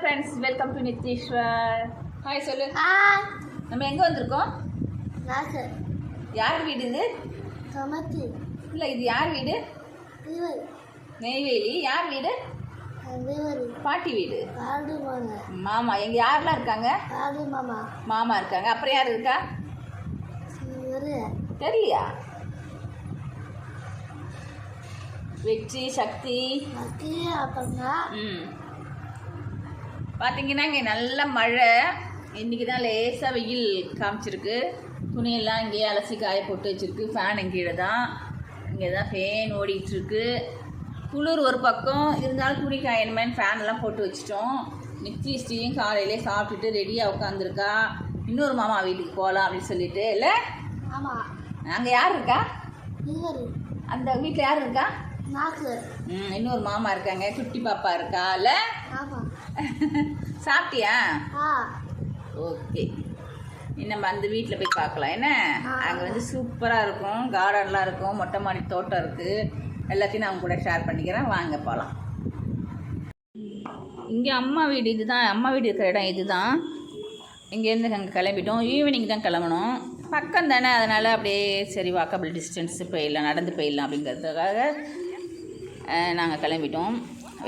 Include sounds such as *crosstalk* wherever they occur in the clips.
Friends welcome to Nitheeswar hi சொல்லு. நம்ம எங்கே வந்திருக்கோம்? யார் வீடு இது? இல்லை இது யார் வீடு? நெய்வேலி. யார் வீடு? பாட்டி வீடு. மாமா. எங்க யாரெல்லாம் இருக்காங்க? மாமா. மாமா இருக்காங்க. அப்புறம் யார் இருக்கா? தெரியலையா? வெற்றி சக்தி. ம். பார்த்தீங்கன்னா இங்கே நல்ல மழை. இன்றைக்கி தான் லேசாக வெயில் காமிச்சிருக்கு. துணியெல்லாம் இங்கேயே அலசி காய போட்டு வச்சுருக்கு. ஃபேன் கீழே தான். இங்கே தான் ஃபேன் ஓடிட்டுருக்கு. குளிர் ஒரு பக்கம். இருந்தாலும் துணி காயணுமேனு ஃபேன் எல்லாம் போட்டு வச்சிட்டோம். நித்தி ஸ்ரீயும் காலையிலே சாப்பிட்டுட்டு ரெடியாக உட்காந்துருக்கா இன்னொரு மாமா வீட்டுக்கு போகலாம் அப்படின்னு சொல்லிட்டு. இல்லை? ஆமா. அங்கே யார் இருக்கா? அந்த வீட்டில் யார் இருக்கா? ம் இன்னொரு மாமா இருக்காங்க. குட்டி பாப்பா இருக்கா? இல்லை? சாப்பிட்டியா? ஓகே. நம்ம அந்த வீட்டில் போய் பார்க்கலாம். என்ன. அங்கே வந்து சூப்பராக இருக்கும். கார்டன்லாம் இருக்கும். மொட்டை மாடி தோட்டம் இருக்குது எல்லாத்தையும் நான் கூட ஷேர் பண்ணிக்கிறேன். வாங்க போகலாம் இங்கே அம்மா வீடு இதுதான். அம்மா வீடு இருக்கிற இடம் இதுதான். இங்கேருந்து அங்கே கிளம்பிட்டோம். ஈவினிங் தான் கிளம்பணும். பக்கம் தானே. அதனால் அப்படியே சரி வாக்கபிள் டிஸ்டன்ஸ் போயிடலாம். நடந்து போயிடலாம் அப்படிங்கிறதுக்காக நாங்கள் கிளம்பிட்டோம்.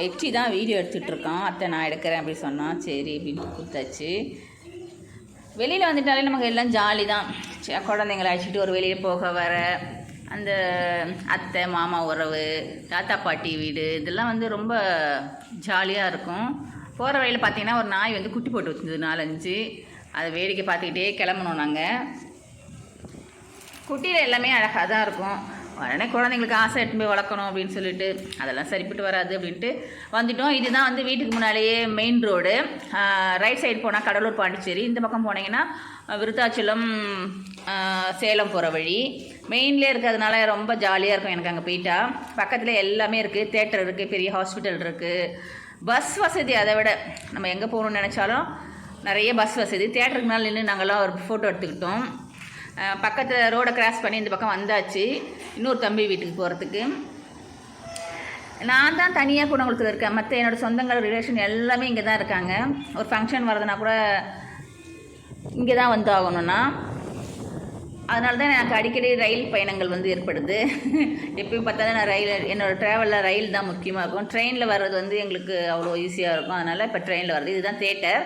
வெற்றி தான் வீடியோ எடுத்துகிட்ருக்கோம் அத்தை நான் எடுக்கிறேன் அப்படி சொன்னான். சரி அப்படின்னு கொடுத்தாச்சு. வெளியில் வந்துட்டாலே நமக்கு எல்லாம் ஜாலி தான். குழந்தைங்களை குழந்தைங்கள அழைச்சிட்டு ஒரு வெளியே போக வர அந்த அத்தை மாமா உறவு தாத்தா பாட்டி வீடு இதெல்லாம் வந்து ரொம்ப ஜாலியாக இருக்கும். போகிற வழியில் பார்த்தீங்கன்னா ஒரு நாய் வந்து குட்டி போட்டு வச்சிருந்தது நாலஞ்சு. அதை வேடிக்கை பார்த்துக்கிட்டே கிளம்பணும் நாங்கள் குட்டியில் எல்லாமே அழகாக தான் இருக்கும். உடனே குழந்தைங்களுக்கு ஆசை எட்டு போய் வளர்க்கணும் அப்படின்னு சொல்லிட்டு அதெல்லாம் சரிப்பட்டு வராது அப்படின்ட்டு வந்துட்டோம். இதுதான் வந்து வீட்டுக்கு முன்னாலேயே மெயின் ரோடு ரைட் சைடு போனால் கடலூர் பாண்டிச்சேரி. இந்த பக்கம் போனீங்கன்னா விருத்தாச்சலம் சேலம் போகிற வழி. மெயின்லேயே இருக்கிறதுனால ரொம்ப ஜாலியாக இருக்கும் எனக்கு அங்கே போயிட்டா. பக்கத்தில் எல்லாமே இருக்குது தேட்டர் இருக்குது பெரிய ஹாஸ்பிட்டல் இருக்குது பஸ் வசதி அதை விட நம்ம எங்கே போகணும்னு நினச்சாலும் நிறைய பஸ் வசதி. தேட்டருக்கு மேலே நின்று நாங்கள்லாம் ஒரு ஃபோட்டோ எடுத்துக்கிட்டோம். பக்கத்தில் ரோடை கிராஸ் பண்ணி இந்த பக்கம் வந்தாச்சு. இன்னொரு தம்பி வீட்டுக்கு போகிறதுக்கு நான் தான் தனியாக கூட உங்களுக்கு இருக்கேன். மற்ற என்னோடய சொந்தங்கள் ரிலேஷன் எல்லாமே இங்கே தான் இருக்காங்க. ஒரு ஃபங்க்ஷன் வரதுனா கூட இங்கே தான் வந்து ஆகணும்னா அதனால தான் எனக்கு அடிக்கடி ரயில் பயணங்கள் வந்து ஏற்படுது. *laughs* எப்பயும் பார்த்தா நான் ரயில் என்னோடய ட்ராவலில் ரயில் தான் முக்கியமாக இருக்கும் ட்ரெயினில் வர்றது வந்து எங்களுக்கு அவ்வளோ ஈஸியாக இருக்கும். அதனால் இப்போ ட்ரெயினில் வர்றது. இதுதான் theatre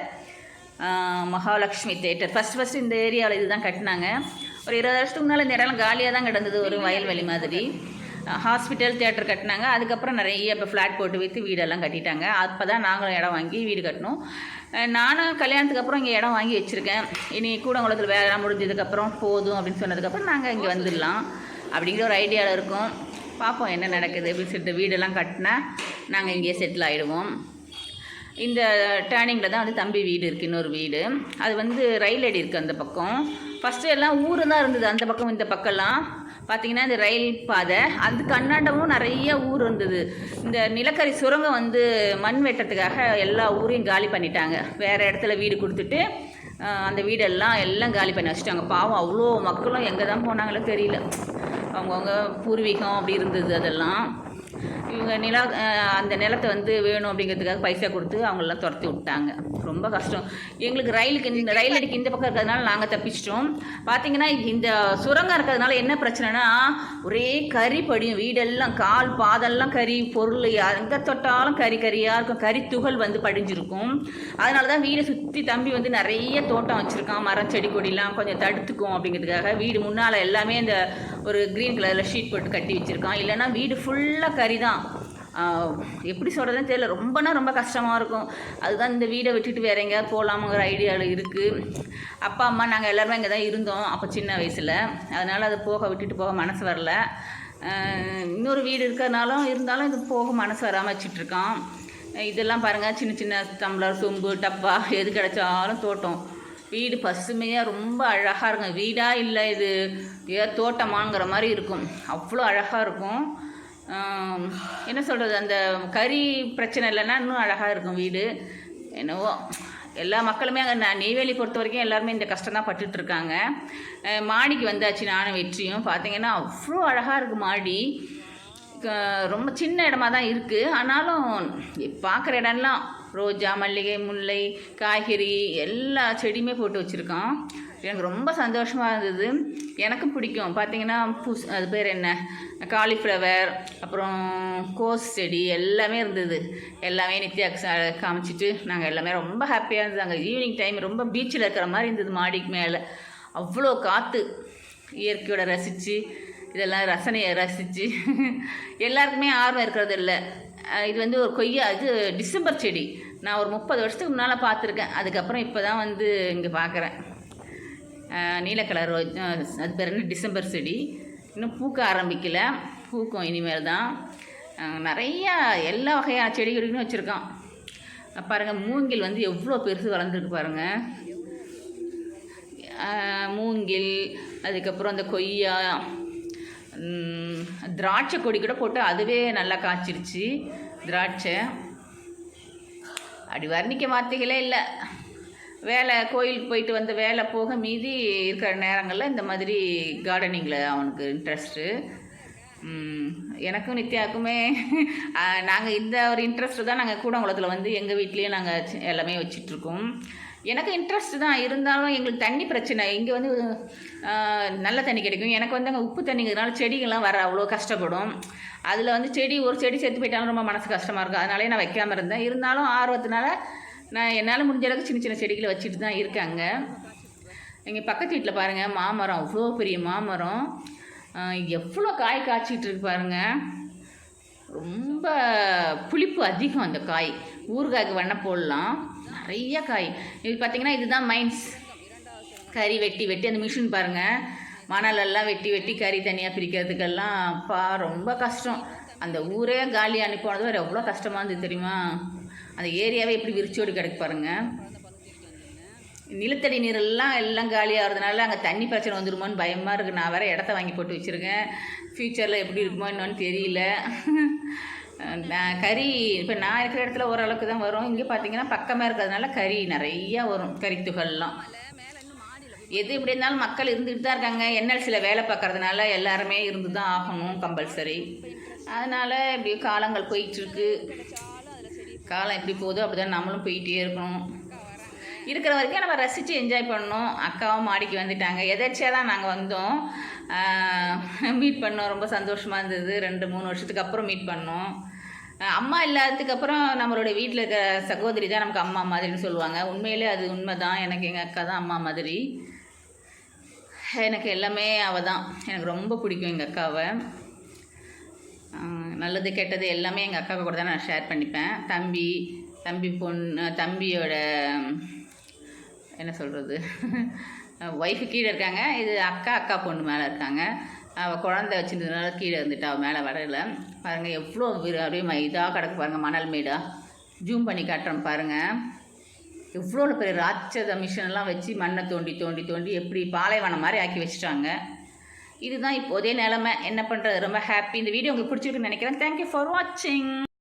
Mahalakshmi theatre. First first இந்த ஏரியாவில் இதுதான் கட்டினாங்க. ஒரு இருபது வருஷத்துக்கு முன்னால் இந்த இடம்லாம் காலியாக தான் கிடந்தது ஒரு வயல்வெளி மாதிரி. ஹாஸ்பிட்டல் தேட்டர் கட்டினாங்க. அதுக்கப்புறம் நிறைய இப்போ ஃப்ளாட் போட்டு விற்று வீடெல்லாம் கட்டிட்டாங்க. அப்போ தான் நாங்களும் இடம் வாங்கி வீடு கட்டினோம். நானும் கல்யாணத்துக்கு அப்புறம் இங்கே இடம் வாங்கி வச்சுருக்கேன். இனி கூடங்குளத்தில் வேலை முடிஞ்சதுக்கப்புறம் போதும் அப்படின்னு சொன்னதுக்கப்புறம் நாங்கள் இங்கே வந்துடலாம் அப்படிங்கிற ஒரு ஐடியாவில் இருக்கோம். பார்ப்போம் என்ன நடக்குது அப்படின்னு சொல்லிட்டு வீடெல்லாம் கட்டினா நாங்கள் இங்கேயே செட்டில் ஆகிடுவோம் இந்த டேர்னிங்கில் தான் வந்து தம்பி வீடு இருக்குது இன்னொரு வீடு. அது வந்து ரயில் அடி இருக்குது அந்த பக்கம். ஃபஸ்ட்டு எல்லாம் ஊர் தான் இருந்தது அந்த பக்கம் இந்த பக்கம்லாம். பார்த்தீங்கன்னா இந்த ரயில் பாதை. அதுக்கு அண்ணாண்டமும் நிறைய ஊர் இருந்தது. இந்த நிலக்கரி சுரங்கம் வந்து மண் வெட்டத்துக்காக எல்லா ஊரையும் காலி பண்ணிட்டாங்க. வேறு இடத்துல வீடு கொடுத்துட்டு அந்த வீடெல்லாம் எல்லாம் காலி பண்ணி வச்சுட்டாங்க. பாவம் அவ்வளோ மக்களும் எங்கே தான் போனாங்களோ தெரியல. அவங்கவுங்க பூர்வீகம் அப்படி இருந்தது அதெல்லாம். இவங்க நில அந்த நிலத்தை வந்து வேணும் அப்படிங்கிறதுக்காக பைசா கொடுத்து அவங்களெல்லாம் துரத்தி விட்டாங்க. ரொம்ப கஷ்டம். எங்களுக்கு ரயிலுக்கு இந்த ரயில் அடிக்கு இந்த பக்கம் இருக்கிறதுனால நாங்கள் தப்பிச்சிட்டோம். பார்த்தீங்கன்னா இந்த சுரங்கம் இருக்கிறதுனால என்ன பிரச்சனைனா ஒரே கறி படியும். வீடெல்லாம் கால் பாதெல்லாம் கறி பொருள் எங்கே தொட்டாலும் கறி கறியாக இருக்கும். கறி துகள் வந்து படிஞ்சிருக்கும். அதனால தான் வீடை சுற்றி தம்பி வந்து நிறைய தோட்டம் வச்சுருக்கான். மரம் செடி கொடிலாம் கொஞ்சம் தடுத்துக்கும் அப்படிங்கிறதுக்காக வீடு முன்னால் எல்லாமே இந்த ஒரு க்ரீன் கலரில் ஷீட் போட்டு கட்டி வச்சுருக்கான். இல்லைன்னா வீடு ஃபுல்லாக கறி தான் எப்படி சொல்கிறதுன்னு தெரியல. ரொம்பனா ரொம்ப கஷ்டமாக இருக்கும். அதுதான் இந்த வீடை விட்டுட்டு வேற எங்கேயாவது போகலாமுங்கிற ஐடியாவில் இருக்குது அப்பா அம்மா நாங்கள் எல்லாருமே இங்கே தான் இருந்தோம் அப்போ சின்ன வயசில். அதனால் அது போக விட்டுட்டு போக மனசு வரல. இன்னொரு வீடு இருக்கிறதுனாலும் இருந்தாலும் இது போக மனசு வராமல் வச்சிட்ருக்கான். இதெல்லாம் பாருங்கள் சின்ன சின்ன டம்ளர் சொம்பு டப்பா எது கிடைச்சாலும் தோட்டம். வீடு பசுமையாக ரொம்ப அழகாக இருக்கும். வீடாக இல்லை இது ஏதோ தோட்டமாங்கிற மாதிரி இருக்கும். அவ்வளோ அழகாக இருக்கும். என்ன சொல்கிறது அந்த கறி பிரச்சனை இல்லைன்னா இன்னும் அழகாக இருக்கும் வீடு. என்னவோ எல்லா மக்களுமே அங்கே நான் நெய்வேலி பொறுத்த வரைக்கும் எல்லாருமே இந்த கஷ்டம் தான் பட்டுட்ருக்காங்க மாடிக்கு வந்தாச்சு நானும் வெற்றியும். பார்த்தீங்கன்னா அவ்வளோ அழகாக இருக்குது மாடி. க- ரொம்ப சின்ன இடமா தான் இருக்குது ஆனாலும் பார்க்குற இடம்லாம் ரோஜா மல்லிகை முல்லை காய்கறி எல்லா செடியுமே போட்டு வச்சுருக்கோம். எனக்கு ரொம்ப சந்தோஷமாக இருந்தது. எனக்கும் பிடிக்கும். பார்த்தீங்கன்னா பூஸ் அது பேர் என்ன? காலிஃப்ளவர் அப்புறம் கோஸ் செடி எல்லாமே இருந்தது. எல்லாமே நித்யா காமிச்சிட்டு நாங்கள் எல்லாமே ரொம்ப ஹாப்பியாக இருந்தது. அங்கே ஈவினிங் டைம் ரொம்ப பீச்சில் இருக்கிற மாதிரி இருந்தது மாடிக்கு மேலே. அவ்வளோ காற்று இயற்கையோட ரசித்து இதெல்லாம் ரசனையை ரசித்து *laughs* எல்லாருக்குமே ஆர்வம் இருக்கிறது இல்லை. இது வந்து ஒரு கொய்யா இது டிசம்பர் செடி. நான் ஒரு முப்பது வருஷத்துக்கு முன்னால் பார்த்துருக்கேன். அதுக்கப்புறம் இப்போ தான் வந்து இங்கே பார்க்குறேன் நீல கலர் அது பேர் என்ன? டிசம்பர் செடி. இன்னும் பூக்க ஆரம்பிக்கலை. பூக்கும் இனிமேல் தான். நிறையா எல்லா வகையான செடிகளும் வச்சுருக்கோம் பாருங்கள் மூங்கில் வந்து எவ்வளோ பெருசு வளர்ந்துருக்கு பாருங்கள் மூங்கில் அதுக்கப்புறம் அந்த கொய்யா திராட்சை கொடி கூட போட்டு அதுவே நல்லா காய்ச்சிருச்சு திராட்சை. அப்படி வர்ணிக்க வார்த்தைகளே இல்லை. வேலை கோயிலுக்கு போயிட்டு வந்த வேலை போக மீதி இருக்கிற நேரங்களில் இந்த மாதிரி கார்டனிங்கில் அவனுக்கு இன்ட்ரெஸ்ட்டு எனக்கும் நித்யாவுக்குமே நாங்கள் இந்த ஒரு இன்ட்ரெஸ்ட்டு தான் நாங்கள் கூடங்குளத்தில் வந்து எங்கள் வீட்லேயே நாங்கள் எல்லாமே வச்சிட்ருக்கோம். எனக்கு இன்ட்ரெஸ்ட் தான் இருந்தாலும் எங்களுக்கு தண்ணி பிரச்சனை. இங்கே வந்து நல்ல தண்ணி கிடைக்கும். எனக்கு வந்து அங்கே உப்பு தண்ணிங்கிறதுனால செடிகள்லாம் வர அவ்வளோ கஷ்டப்படும். அதில் வந்து செடி ஒரு செடி செத்து போயிட்டாலும் ரொம்ப மனசு கஷ்டமாக இருக்கும். அதனாலே நான் வைக்காமல் இருந்தேன். இருந்தாலும் ஆர்வத்தினால நான் என்னால் முடிஞ்ச அளவுக்கு சின்ன சின்ன செடிகளை வச்சுட்டு தான் இருக்காங்க. எங்கள் பக்கத்து வீட்டில் பாருங்கள் மாமரம் அவ்வளோ பெரிய மாமரம். எவ்வளோ காய் காய்ச்சிட்டு இருக்கு பாருங்கள் ரொம்ப புளிப்பு அதிகம் அந்த காய். ஊறுகாய்க்கு வண்ண போடலாம். நிறைய காய். இது பார்த்திங்கன்னா இதுதான் மைன்ஸ். கறி வெட்டி வெட்டி அந்த மிஷின் பாருங்கள் மணலெல்லாம் வெட்டி வெட்டி கறி தனியாக பிரிக்கிறதுக்கெல்லாம் அப்பா ரொம்ப கஷ்டம். அந்த ஊரே காலி அனுப்பினது வேறு எவ்வளோ கஷ்டமாக இருந்தது தெரியுமா? அந்த ஏரியாவே எப்படி விரிச்சோடி கிடக்கு பாருங்கள் நிலத்தடி நீரெல்லாம் எல்லாம் காலியாகிறதுனால அங்கே தண்ணி பிரச்சனை வந்துருமோன்னு பயமாக இருக்குது நான் வேறு இடத்த வாங்கி போட்டு வச்சுருக்கேன். ஃப்யூச்சரில் எப்படி இருக்குமோ என்னன்னு தெரியல. கறி இப்போ நான் இருக்கிற இடத்துல ஓரளவுக்கு தான் வரும். இங்கே பார்த்தீங்கன்னா பக்கமாக இருக்கிறதுனால கறி நிறையா வரும். கறித்துகள்லாம் எது எப்படி இருந்தாலும் மக்கள் இருந்துகிட்டு தான் இருக்காங்க. என்எல்சியில் வேலை பார்க்கறதுனால எல்லாருமே இருந்து தான் ஆகணும் கம்பல்சரி அதனால் இப்படி காலங்கள் போயிட்டுருக்கு காலம் எப்படி போதோ அப்படி தான் நம்மளும் போயிட்டே இருக்கணும். இருக்கிற வரைக்கும் நம்ம ரசித்து என்ஜாய் பண்ணோம் அக்காவும் மாடிக்கு வந்துட்டாங்க. எதேச்சியாக தான் நாங்கள் வந்தோம் மீட் பண்ணோம். ரொம்ப சந்தோஷமாக இருந்தது. ரெண்டு மூணு வருஷத்துக்கு அப்புறம் மீட் பண்ணோம். அம்மா இல்லாததுக்கு அப்புறம் நம்மளுடைய வீட்டில் இருக்கிற சகோதரி தான் நமக்கு அம்மா மாதிரின்னு சொல்லுவாங்க. உண்மையிலே அது உண்மை தான் எனக்கு எங்கள் அக்கா தான் அம்மா மாதிரி. எனக்கு எல்லாமே அவள் தான் எனக்கு ரொம்ப பிடிக்கும் எங்கள் அக்காவை. நல்லது கெட்டது எல்லாமே எங்கள் அக்கா கூட தான் நான் ஷேர் பண்ணிப்பேன். தம்பி தம்பி பொண்ணு தம்பியோட என்ன சொல்கிறது ஒய்ஃபு *laughs* கீழே இருக்காங்க. இது அக்கா அக்கா பொண்ணு மேலே இருக்காங்க. அவள் குழந்தை வச்சுருந்ததுனால கீழே இருந்துட்டு அவள் மேலே வரல. பாருங்கள் எவ்வளோ அப்படியே இதாக கிடக்கு பாருங்கள் மணல் மேடாக ஜூம் பண்ணி காட்டுறோம் பாருங்கள் எவ்வளோ பெரிய ராட்சத மிஷினெல்லாம் வச்சு மண்ணை தோண்டி தோண்டி தோண்டி எப்படி பாலைவனம் மாதிரி ஆக்கி வச்சுட்டாங்க. இதுதான் இப்போதே நிலமை. என்ன பண்ணுறது ரொம்ப ஹாப்பி இந்த வீடியோ உங்களுக்கு பிடிச்சிருக்குன்னு நினைக்கிறேன். தேங்க்யூ ஃபார் வாட்சிங்